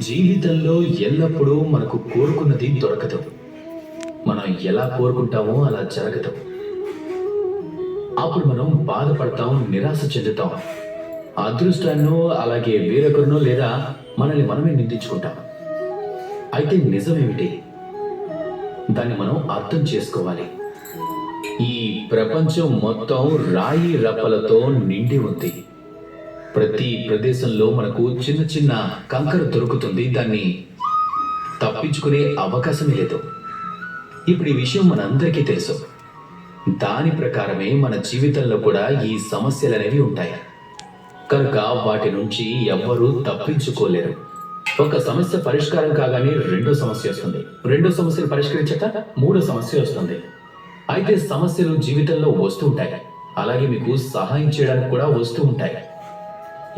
జీవితంలో ఎల్లప్పుడూ మనకు కోరుకున్నది దొరకదు. మనం ఎలా కోరుకుంటామో అలా జరగదు. అప్పుడు మనం బాధపడతాం నిరాశ చెందుతాం. అదృష్టాన్నో అలాగే వేరొకరినో లేదా మనల్ని మనమే నిందించుకుంటాం. అయితే నిజమేమిటి? దాన్ని మనం అర్థం చేసుకోవాలి. ఈ ప్రపంచం మొత్తం రాయి రప్పలతో నిండి ఉంది. ప్రతి ప్రదేశంలో మనకు చిన్న చిన్న కంకర దొరుకుతుంది. దాన్ని తప్పించుకునే అవకాశమే లేదు. ఇప్పుడు ఈ విషయం మనందరికీ తెలుసు. దాని ప్రకారమే మన జీవితంలో కూడా ఈ సమస్యలు అనేవి ఉంటాయి. కనుక వాటి నుంచి ఎవ్వరూ తప్పించుకోలేరు. ఒక సమస్య పరిష్కారం కాగానే రెండో సమస్య వస్తుంది. రెండో సమస్యను పరిష్కరించాక మూడో సమస్య వస్తుంది. అయితే సమస్యలు జీవితంలో వస్తూ ఉంటాయి. అలాగే మీకు సహాయం చేయడానికి కూడా వస్తూ ఉంటాయి.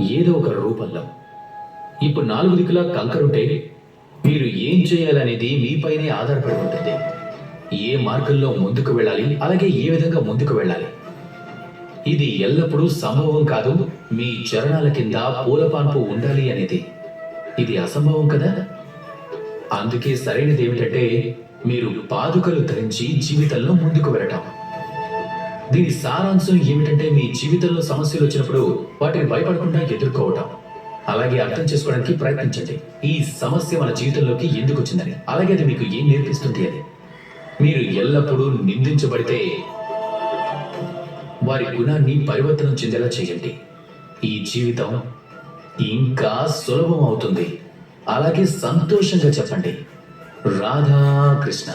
ఏదో ఒక రూపంలో. ఇప్పుడు నాలుగు దిక్కులా కంకరుంటే మీరు ఏం చేయాలనేది మీపైనే ఆధారపడి ఉంటుంది. ఏ మార్గంలో ముందుకు వెళ్ళాలి అలాగే ఏ విధంగా ముందుకు వెళ్ళాలి. ఇది ఎల్లప్పుడూ సంభవం కాదు మీ చరణాల కింద పూలపాన్పు ఉండాలి అనేది. ఇది అసంభవం కదా? అందుకే సరైనది ఏమిటంటే మీరు పాదుకలు ధరించి జీవితంలో ముందుకు వెళ్ళటం. దీని సారాంశం ఏమిటంటే మీ జీవితంలో సమస్యలు వచ్చినప్పుడు వాటిని భయపడకుండా ఎదుర్కోవటం. అలాగే అర్థం చేసుకోవడానికి ప్రయత్నించండి. ఈ సమస్య మన జీవితంలోకి ఎందుకు వచ్చిందని. అలాగే అది మీకు ఏం నేర్పిస్తుంది అని. మీరు ఎల్లప్పుడూ నిందించబడితే వారి గుణాన్ని పరివర్తనం చెందేలా చేయండి. ఈ జీవితం ఇంకా సులభం అవుతుంది. అలాగే సంతోషంగా చెప్పండి. రాధా కృష్ణ